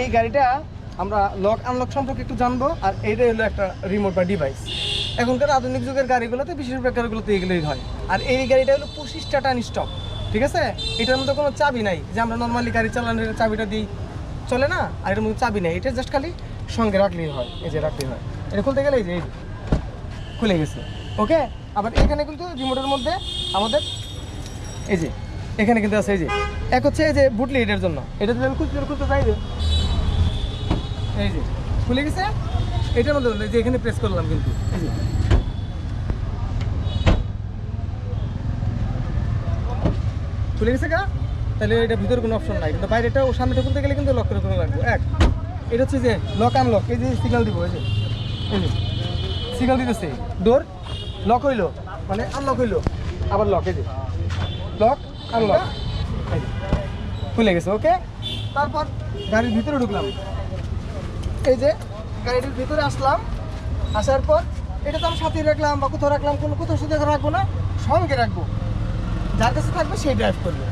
এই গাড়িটা আমরা লক আনলক সম্পর্কে একটু জানব, আর এইটাই হলো একটা রিমোট বা ডিভাইস এখনকার আধুনিক যুগের গাড়িগুলোতে বেশিরভাগ গাড়িগুলোতে এগুলোই হয়। আর এই গাড়িটা হলো পঁচিশটা টান স্টপ ঠিক আছে? এটার মধ্যে কোনো চাবি নাই, যে আমরা নর্মালি গাড়ি চালানোর চাবিটা দিই, চলে না? আর এটার মধ্যে চাবি নেই, এটা জাস্ট খালি সঙ্গে রাখলেই হয়, এই যে রাখলেই হয়। এটা খুলতে গেলে এই যে খুলে গেছে, ওকে? আবার এখানে কিন্তু রিমোটের মধ্যে আমাদের এই যে, এখানে কিন্তু আছে এই যে, এক হচ্ছে এই যে বুটলি এটার জন্য। এটা যদি আমি খুলতে খুলতে চাই যে, খুলে গেছে? এটার মধ্যে যে এখানে প্রেস করলাম কিন্তু। খুলে গেছে গা? তাহলে এটা ভিতরে কোনো অপশন নাই। কিন্তু বাইরেটা ও সামনেটা খুলতে গেলে কিন্তু লক করে করে লাগবে এক, এটা হচ্ছে যে লক আনলক এই যে সিগন্যাল দিব, এই যে। এই যে। সিগন্যাল দিতেছে। ডোর লক হইল মানে আনলক হইল। আবার লক এই যে। লক আনলক খুলে গেছে ওকে তারপর গাড়ির ভিতরে ঢুকলাম। এই যে গাড়িটির ভিতরে আসলাম, আসার পর এটা তো আমি সাথে রাখলাম বা কোথাও রাখলাম, কোনো কোথাও সাথে রাখব না, সঙ্গে রাখব। যার কাছে থাকবে সেই ড্রাইভ করবে।